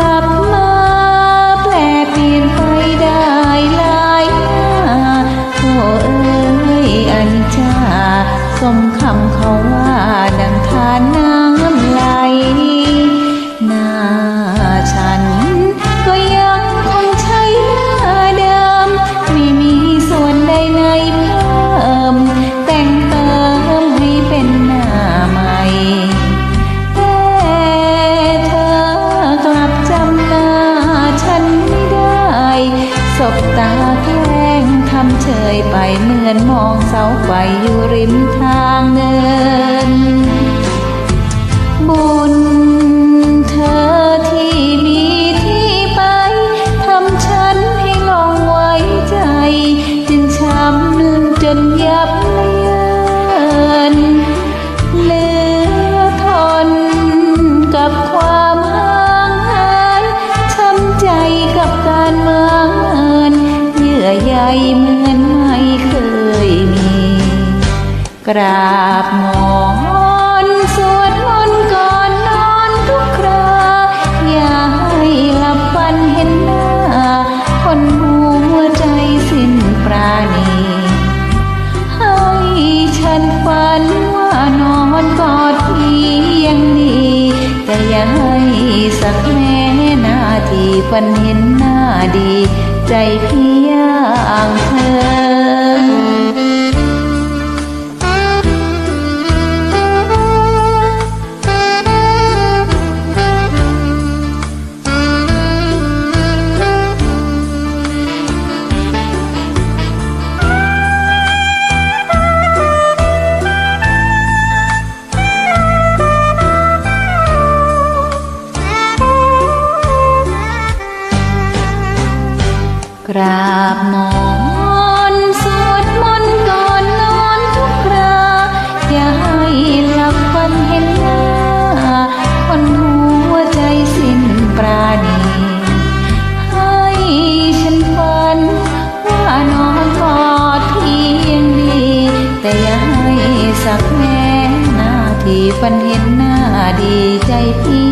ลับมาแปลเปลี่ยนไปได้หลายหน้าโอ้เอ้ยอนิจจาสมคำเขาว่าดังทานน้ำ เหมือนมองเสาไฟอยู่ริมทางเดิน เหมือนไม่เคยมี กราบหมอนสวดมนต์ก่อนนอนทุกครา อย่าให้หลับฝันเห็นหน้า คนหัวใจสิ้นปราณี ให้ฉันฝันว่านอนกอดพียงดีแต่อย่าให้สักแม้นาทีฝันเห็นหน้าดี ใจเพียง ราบหมอนสวดมนต์ก่อนนอนทุกคราอย่าให้หลับฝันเห็นหน้าคนหัวใจสิ้นปราณีให้ฉันฝันว่านอนกอดเพียงดี แต่อย่าให้สักแม้นาทีฝันเห็นหน้าดีใจพียงเธอ